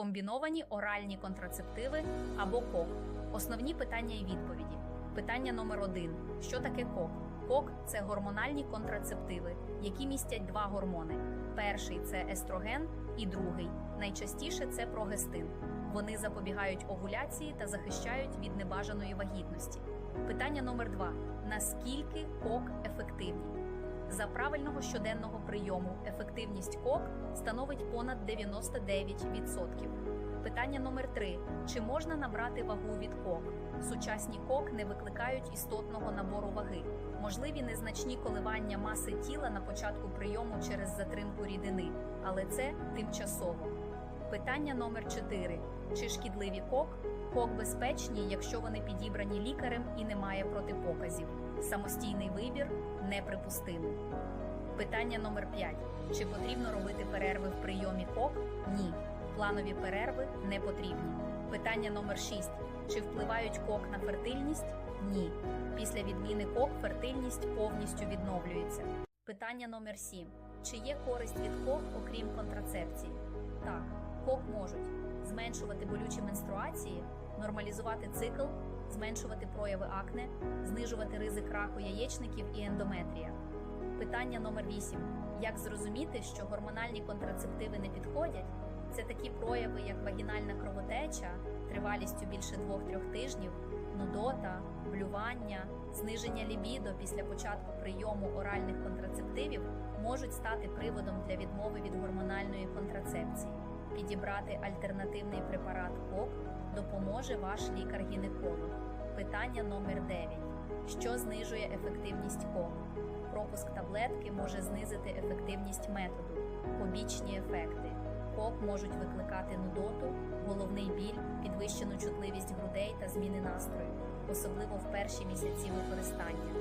комбіновані оральні контрацептиви або КОК. Основні питання і відповіді. Питання номер один: що таке КОК? КОК це гормональні контрацептиви, які містять два гормони. Перший це естроген, і другий найчастіше це прогестин. Вони запобігають овуляції та захищають від небажаної вагітності. Питання номер два: наскільки КОК ефективні? За правильного щоденного прийому ефективність КОК становить понад 99%. Питання номер 3. Чи можна набрати вагу від КОК? Сучасні КОК не викликають істотного набору ваги. Можливі незначні коливання маси тіла на початку прийому через затримку рідини, але це тимчасово. Питання номер 4. Чи шкідливі КОК? КОК безпечні, якщо вони підібрані лікарем і немає протипоказів. Самостійний вибір неприпустимий. Питання номер 5. Чи потрібно робити перерви в прийомі КОК? Ні. Планові перерви не потрібні. Питання номер 6. Чи впливають КОК на фертильність? Ні. Після відміни КОК фертильність повністю відновлюється. Питання номер 7. Чи є користь від КОК, окрім контрацепції? Так, КОК можуть зменшувати болючі менструації, нормалізувати цикл, зменшувати прояви акне, знижувати ризик раку яєчників і ендометрія. Питання номер 8. Як зрозуміти, що гормональні контрацептиви не підходять? Це такі прояви, як вагінальна кровотеча, тривалістю більше 2-3 тижнів, нудота, блювання, зниження лібідо після початку прийому оральних контрацептивів можуть стати приводом для відмови від гормональної контрацепції. Підібрати альтернативний препарат КОК допоможе ваш лікар-гінеколог. Питання номер 9. Що знижує ефективність КОК? Пропуск таблетки може знизити ефективність методу, побічні ефекти. КОК можуть викликати нудоту, головний біль, підвищену чутливість грудей та зміни настрою, особливо в перші місяці використання.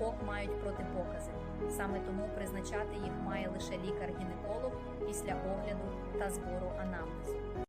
КОК мають протипокази. Саме тому призначати їх має лише лікар-гінеколог після огляду та збору анамнезу.